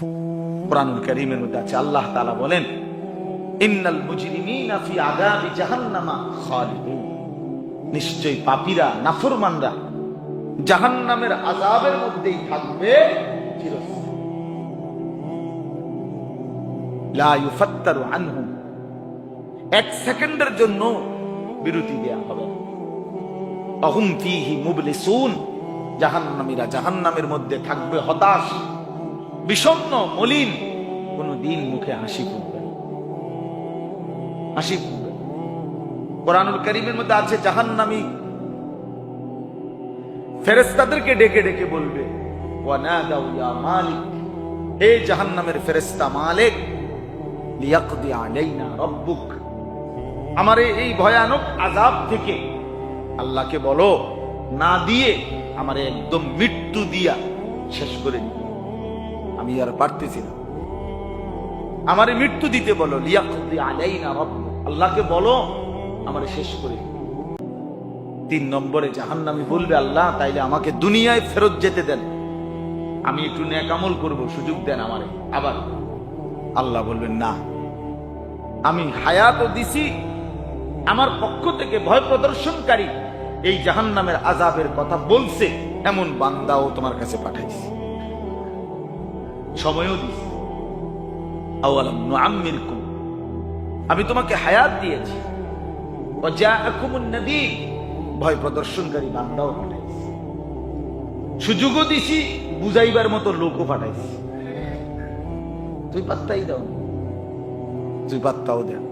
কোরআনুল কারীমের মধ্যে আছে, আল্লাহ তাআলা বলেন, ইন্নাল মুজরিমিনা ফি আযাবি জাহান্নামা নিশ্চয়ই পাপীরা, নাফরমানরা জাহান্নামের আযাবের মধ্যেই থাকবে চিরস্থায়ী লা ইউফাত্তারু এক সেকেন্ডের জন্য বিরতি দেয়া হবে। অহুম ফিহি মুবলিসুন। জাহান্নামীরা জাহান্নামের মধ্যে থাকবে হতাশ। বিষণ্ণ, মলিন। কোন দিন মুখে হাসি ফুটবে হাসি ফুটবে কোরআনুল করিমের মধ্যে আছে, জাহান্নামী। ফেরেস্তাদেরকে ডেকে ডেকে বলবে মালিক, হে ফেরেস্তা মালিক আলাইনা রব্বুক। আমার এই- এই ভয়ানক আজাব থেকে আল্লাহকে বলো, না দিয়ে আমারে একদম মৃত্যু দিয়া শেষ করে দিবে আমি আর পারতেছি না। আমারে মৃত্যু দিতে বলো, লিয়াকদি আলাইনা রব্বুক। আল্লাহকে বলো, আমারে শেষ করে তিন নম্বরে জাহান্নামী বলবে, আল্লাহ, তাইলে আমাকে দুনিয়ায় ফেরত যেতে দেন। আমি একটু ন্যাকামল করব, সুযোগ দেন আমারে, আবার। আল্লাহ বলবেন, না। আমি হায়াতও দিছি, আমার পক্ষ থেকে ভয় প্রদর্শনকারী এই জাহান্নামের আজাবের কথা বলছে, এমন বান্দাও তোমার কাছে পাঠাইছি। সময়ও নুআম্মিরকুম। আমি তোমাকে হায়াত দিয়েছি। ভয় প্রদর্শনকারী বান্দাও পাঠাইছি। সুযোগও দিছি, বুঝাইবার মতো লোকও পাঠাইছি। তুই পাত্তাই দাও তুই পাত্তাও দেন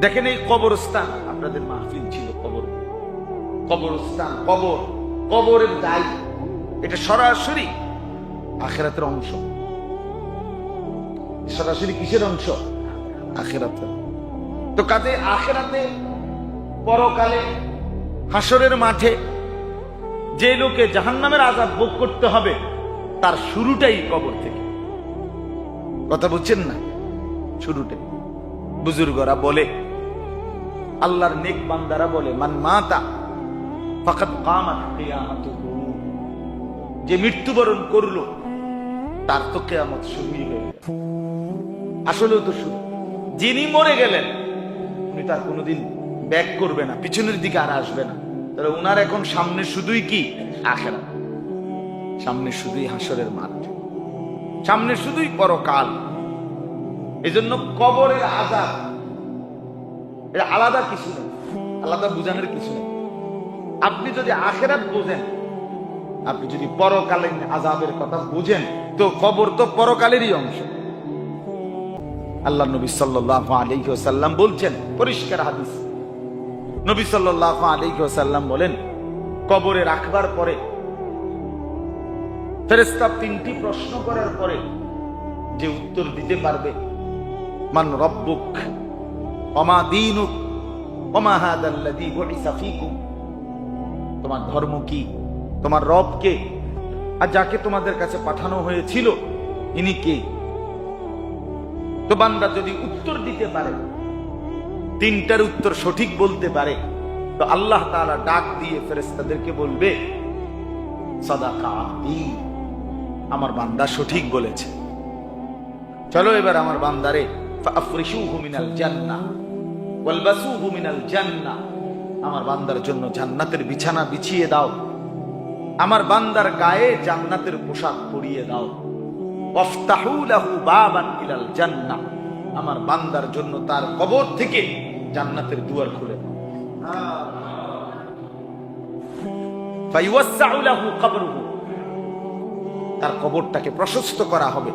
দেখেন এই কবরস্থান, আপনাদের মাহফিল ছিল কবর। কবরস্থান, কবর। কবরের দায়। এটা সরাসরি আখেরাতের অংশ। সরাসরি কিসের অংশ? আখেরাতের। তো কাজে আখেরাতে পরকালে, হাসরের মাঠে যে লোকে জাহান্নামের আজাদ ভোগ করতে হবে, তার শুরুটাই কবর থেকে। কথা বুঝছেন না? শুরুটাই। বুজুর্গরা বলে, আল্লাহর নেক বান্দারা বলে, মান মাতা ফাকাত কামাত যে মৃত্যুবরণ করল তার তো কেয়ামত শুরুই হয়ে আসলেও তো শুরু। যিনি মরে গেলেন, উনি তার কোনোদিন ব্যাক করবে না, পিছনের দিকে আর আসবে না। তাহলে উনার এখন সামনে শুধুই কি? আখেরা। সামনে শুধুই হাসরের মাঠ। সামনে শুধুই পরকাল। এজন্য কবরের আজাব। এটা আলাদা কিছু নেই। আলাদা বুঝানোর কিছু নেই। আপনি যদি আখেরাত বোঝেন আপনি যদি পরকালীন আজাবের কথা বুঝেন, তো কবর তো পরকালেরই অংশ। আল্লাহ নবী সাল্লাল্লাহু আলাইহি ওয়াসাল্লাম বলছেন, পরিষ্কার হাদিস। নবী সাল্লাল্লাহু আলাইহি ওয়াসাল্লাম বলেন, কবরে রাখবার পরে, ফেরেশতা তিনটি প্রশ্ন করার পরে যে উত্তর দিতে পারবে, মান রব্বুক, ওমা দীনুক, ওমা হাদাল্লাযী বুইসা ফীকুম। তোমার ধর্ম কি? তোমার রব কে আর যাকে তোমাদের কাছে পাঠানো হয়েছিল, ইনি কে? তো বান্দা যদি উত্তর দিতে পারে, তিনটার উত্তর সঠিক বলতে পারে, তো আল্লাহ তাআলা ডাক দিয়ে ফেরেশতাদেরকে বলবে, সাদাকা আমার বান্দা সঠিক বলেছে। চলো এবার আমার বান্দারে আমার বান্দার জন্য জান্নাতের বিছানা বিছিয়ে দাও। আমার বান্দার গায়ে জান্নাতের পোশাক পরিয়ে দাও। জান্নাহ। আমার বান্দার জন্য তার কবর থেকে জান্নাতের দুয়ার খুলে তার কবরটাকে প্রশস্ত করা হবে।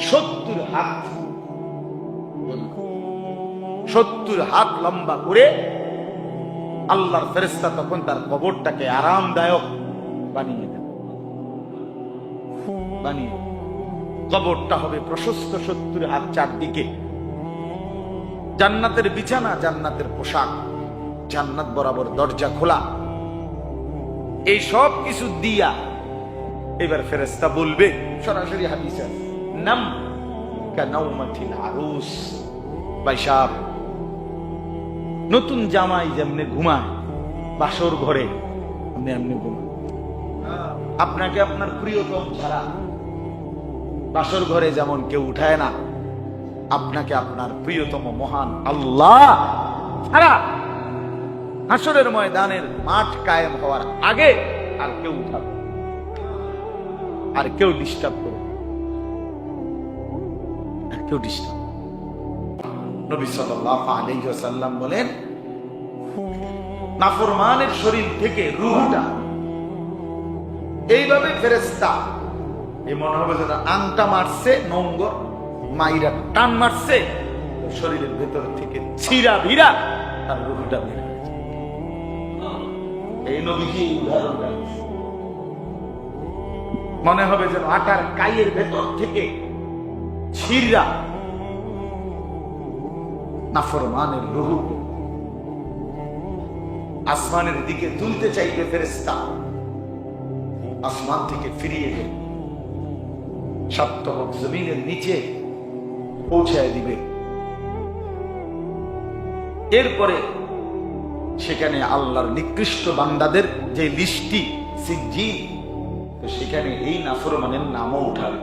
সত্তর হাত সত্তর হাত লম্বা করে আল্লাহর ফেরেস্তা তখন তার কবরটাকে আরামদায়ক বানিয়ে দেবে বানিয়ে কবরটা হবে প্রশস্ত সত্তর হাত চারদিকে। জান্নাতের বিছানা, জান্নাতের পোশাক, জান্নাত বরাবর দরজা খোলা। এই সব কিছু দিয়া এবার ফেরেস্তা বলবে, সরাসরি হাদিস নাম কানাউমাতিল আরুস সাহেব নতুন জামাই যেমনি ঘুমায়, বাসর ঘরে আপনি এমনি ঘুমান আপনাকে আপনার প্রিয়তম ছাড়া বাসর ঘরে যেমন কেউ উঠায় না, আপনাকে আপনার প্রিয়তম মহান আল্লাহ ছাড়া হাসরের ময়দানের মাঠ কায়েম হওয়ার আগে আর কেউ উঠাবে আর কেউ ডিস্টার্ব করবে আর কেউ ডিস্টার্ব নবী সাল্লাল্লাহু আলাইহি ওয়াসাল্লাম বলেন, নাফরমানের শরীর থেকে রূহটা। এইভাবে ফেরেস্তা এই মনে হবে যেন আংটা মারছে নোংর মাইরা টান মারছে শরীরের ভেতর থেকে ছিঁড়া ভিড়া তার রুহুটা বের এই উদাহরণটা মনে হবে যেন আটার কাইয়ের ভেতর থেকে ছিঁড়া নাফরমানের রুহু। আসমানের দিকে তুলতে চাইবে ফেরেস্তা আসমান থেকে ফিরিয়ে দেবে সপ্তহ জমিনের নিচে পৌঁছায় দিবে। এরপরে সেখানে আল্লাহর নিকৃষ্ট বান্দাদের যে লিস্টি সিজি তো সেখানে এই নাফরমানের নামও উঠাবে।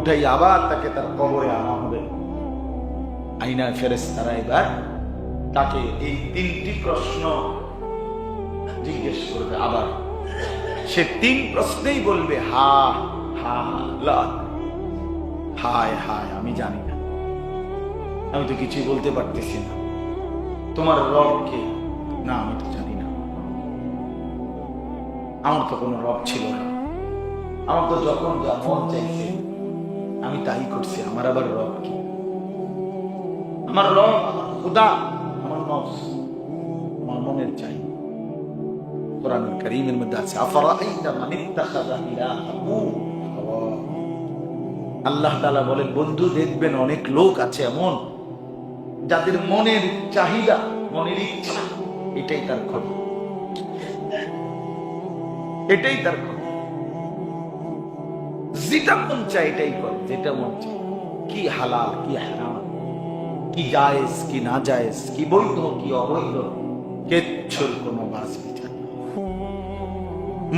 উঠাই আবার তাকে তার কবরে আনা হবে। আইনা ফেরেস তারা এবার তাকে এই তিনটি প্রশ্ন জিজ্ঞেস করবে আবার। সে তিন প্রশ্নেই বলবে, হা হা হায় হায়, আমি জানি না। আমি তো কিছুই বলতে পারতেছি না। তোমার রব কে? না, আমি তো জানি না। আমার তো কোনো রব ছিল না। আমার তো যখন যা মন চাইছে, আমি তাই করছি। আমার আবার রব কি? আমার রব, খুদা, আমার নফস, আমার মনের চাই। কোরআন করিমের মধ্যে আছে আফরাআইতা মান ইত্তাখাযা ইলাহাহু? আল্লাহ তাআলা বলেন বন্ধু, দেখবেন অনেক লোক আছে এমন, যাদের মনের চাহিদা, মনের ইচ্ছা, এটাই তার ক্ষতি এটাই তার ক্ষতি যেটা মন চায় এটাই করে, যেটা মন চায়। কি হালাল, কি হারাম কি জায়েজ, কি না জায়েজ, কি বৈধ, কি অবৈধ, কেচ্ছুর কোনো বাস বিচার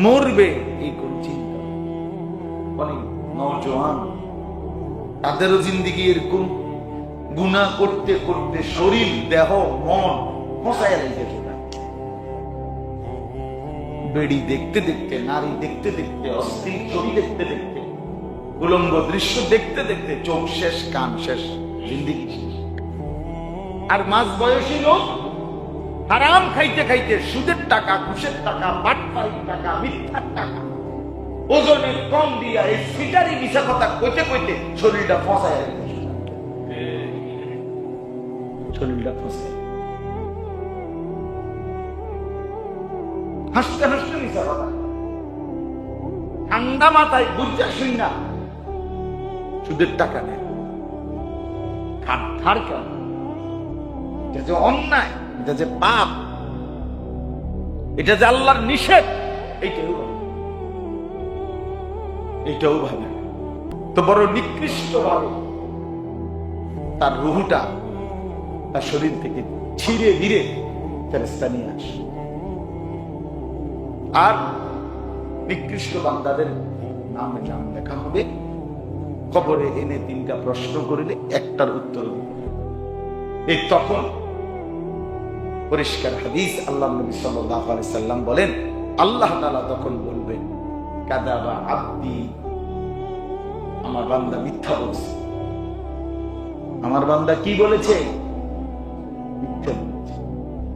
মরবে এই কোন চিন্তা অনেক নজওয়ান, তাদেরও জিন্দিগি এরকম গুণা করতে করতে শরীর, দেহ, মন ফসায় রেখেছে বেড়ি দেখতে দেখতে, নারী দেখতে দেখতে, অস্থির ছবি দেখতে দেখতে, উলঙ্গ দৃশ্য দেখতে দেখতে, চোখ শেষ, কান শেষ, জিন্দিগি শেষ। আর মাঝ বয়সী লোক হারাম খাইতে খাইতে সুদের টাকা, ঘুষের টাকা বাটপাড়ির টাকা, মিথ্যার টাকা, ওজনে কম দিয়া এই সিটারি কথা কইতে কইতে শরীরটা ফসায় শরীরটা ফসায় হাসতে হাসতে ঠান্ডা মাথায় বুঝা শুই না সুদের টাকা নেয়। কেন? এটা যে অন্যায়, এটা যে পাপ, এটা যে আল্লাহর নিষেধ এইটাও এইটাও ভাবে। তো বড় নিকৃষ্ট ভাবে তার রুহুটা তার শরীর থেকে ছিঁড়ে ধীরে ফেরেস্তা নিয়ে আসে। আর নিকৃষ্ট বান্দাদের নামে নাম লেখা হবে। কবরে এনে তিনটা প্রশ্ন করিলে একটার উত্তর। এই তখন পরিষ্কার হাদিস আল্লাহ নবী আলাইহি সাল্লাম বলেন, আল্লাহ তাআলা তখন বলবেন, কাদাবা আব্দি। আমার বান্দা মিথ্যা বলছে। আমার বান্দা কি বলেছে?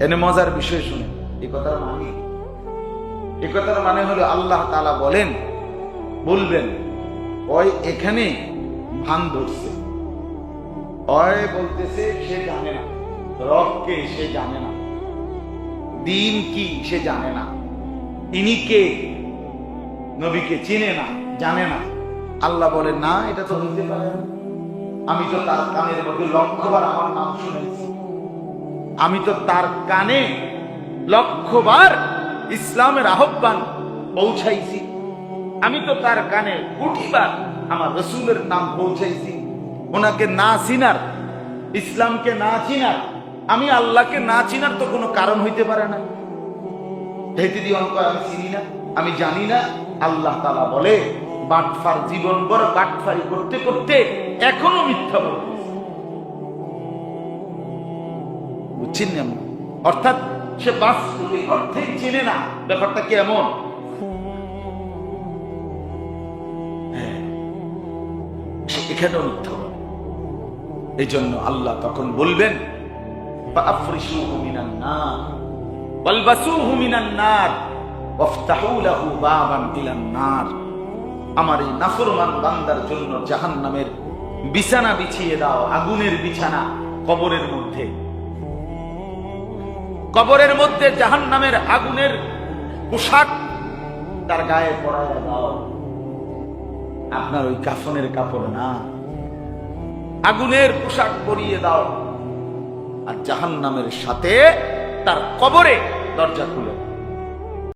এনে মজার বিষয় শুনে এই কথার মানে? এই কথার মানে হলো আল্লাহ তাআলা বলেন, বলবেন, ওই এখানে ভান ধরছে। ওই বলতেছে, সে জানে না। রবকে সে জানে না। দিন কি সে জানে না। তিনি কে? নবীকে চিনে না, জানে না। আল্লাহ বলে, না, এটা তো হইতে পারে আমি তো তার কানের মধ্যে লক্ষবার আমার নাম শুনেছি। আমি তো তার কানে লক্ষবার ইসলামের আহ্বান পৌঁছাইছি। আমি তো তার কানে কোটিবার আমার রসুলের নাম পৌঁছাইছি। ওনাকে না চিনার, ইসলামকে না চিনার আমি আল্লাহকে না চিনার তো কোনো কারণ হইতে পারে না হেতে দিয়ে অঙ্ক, আমি চিনি না, আমি জানি না আল্লাহ তালা বলে, বাটফার জীবনভর বাটফারি করতে করতে এখনও মিথ্যা বলতেছে বুঝছেন না? অর্থাৎ সে বাস্তবিক অর্থেই চিনে না, ব্যাপারটা কি এমন হ্যাঁ। এখানেও মিথ্যা এই জন্য আল্লাহ তখন বলবেন فأفرشوه من النار والبسوه من النار وافتحوا له بابا إلى النار আমার এই নাফরমান বান্দার জন্য জাহান্নামের বিছানা বিছিয়ে দাও আগুনের বিছানা কবরের মধ্যে কবরের মধ্যে জাহান্নামের আগুনের পোশাক তার গায়ে পরায় দাও আপনার ওই কাফনের কাপড় না আগুনের পোশাক পরিয়ে দাও আর জাহান্নামের সাথে তার কবরে দরজা খুলে